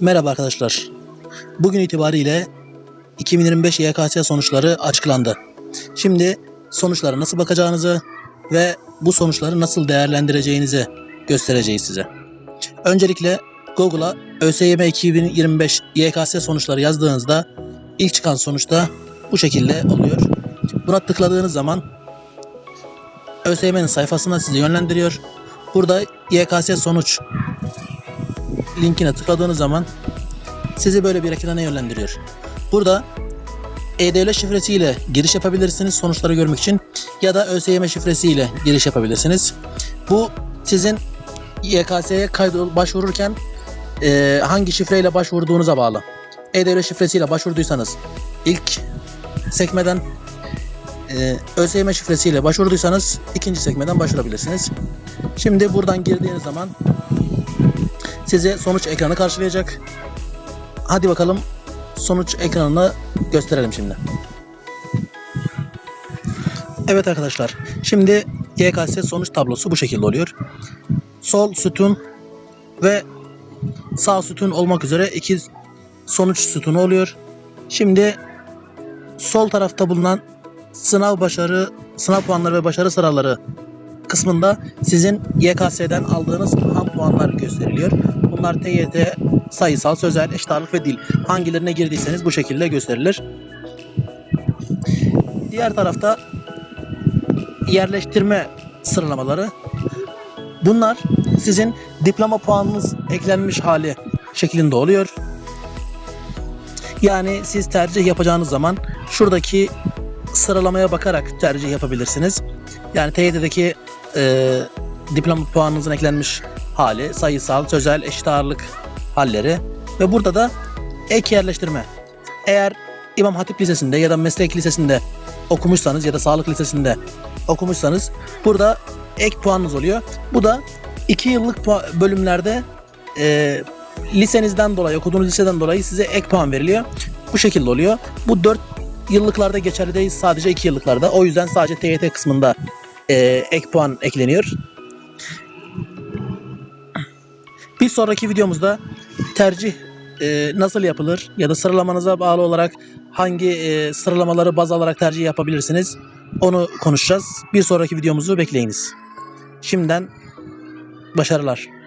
Merhaba arkadaşlar. Bugün itibariyle 2025 YKS sonuçları açıklandı. Şimdi sonuçlara nasıl bakacağınızı ve bu sonuçları nasıl değerlendireceğinizi göstereceğiz size. Öncelikle Google'a ÖSYM 2025 YKS sonuçları yazdığınızda ilk çıkan sonuçta bu şekilde oluyor. Buna tıkladığınız zaman ÖSYM'nin sayfasına sizi yönlendiriyor. Burada YKS sonuç linkine tıkladığınız zaman sizi böyle bir ekrana yönlendiriyor. Burada e-devlet şifresiyle giriş yapabilirsiniz sonuçları görmek için ya da ÖSYM şifresiyle giriş yapabilirsiniz. Bu sizin YKS'ye kaydı başvururken e, hangi şifreyle başvurduğunuza bağlı. E-devlet şifresiyle başvurduysanız ilk sekmeden e, ÖSYM şifresiyle başvurduysanız ikinci sekmeden başvurabilirsiniz. Şimdi buradan girdiğiniz zaman size sonuç ekranı karşılayacak. Hadi bakalım sonuç ekranını gösterelim şimdi. Evet arkadaşlar. Şimdi YKS sonuç tablosu bu şekilde oluyor. Sol sütun ve sağ sütun olmak üzere iki sonuç sütunu oluyor. Şimdi sol tarafta bulunan sınav başarı, sınav puanları ve başarı sıraları kısmında sizin YKS'den aldığınız ham puanlar gösteriliyor. Bunlar TYT, sayısal, sözel, eşit ve dil. Hangilerine girdiyseniz bu şekilde gösterilir. Diğer tarafta yerleştirme sıralamaları. Bunlar sizin diploma puanınız eklenmiş hali şeklinde oluyor. Yani siz tercih yapacağınız zaman şuradaki sıralamaya bakarak tercih yapabilirsiniz. Yani TYT'deki e, diploma puanınızın eklenmiş hali, sayısal, sözel, eşit ağırlık halleri ve burada da ek yerleştirme. Eğer İmam Hatip Lisesi'nde ya da meslek lisesinde okumuşsanız ya da sağlık lisesinde okumuşsanız burada ek puanınız oluyor. Bu da 2 yıllık bölümlerde e, lisenizden dolayı, okuduğunuz liseden dolayı size ek puan veriliyor. Bu şekilde oluyor. Bu 4 yıllıklarda geçerli değil sadece 2 yıllıklarda. O yüzden sadece TYT kısmında e, ek puan ekleniyor. Bir sonraki videomuzda tercih e, nasıl yapılır ya da sıralamanıza bağlı olarak hangi e, sıralamaları baz alarak tercih yapabilirsiniz onu konuşacağız. Bir sonraki videomuzu bekleyiniz. Şimdiden başarılar.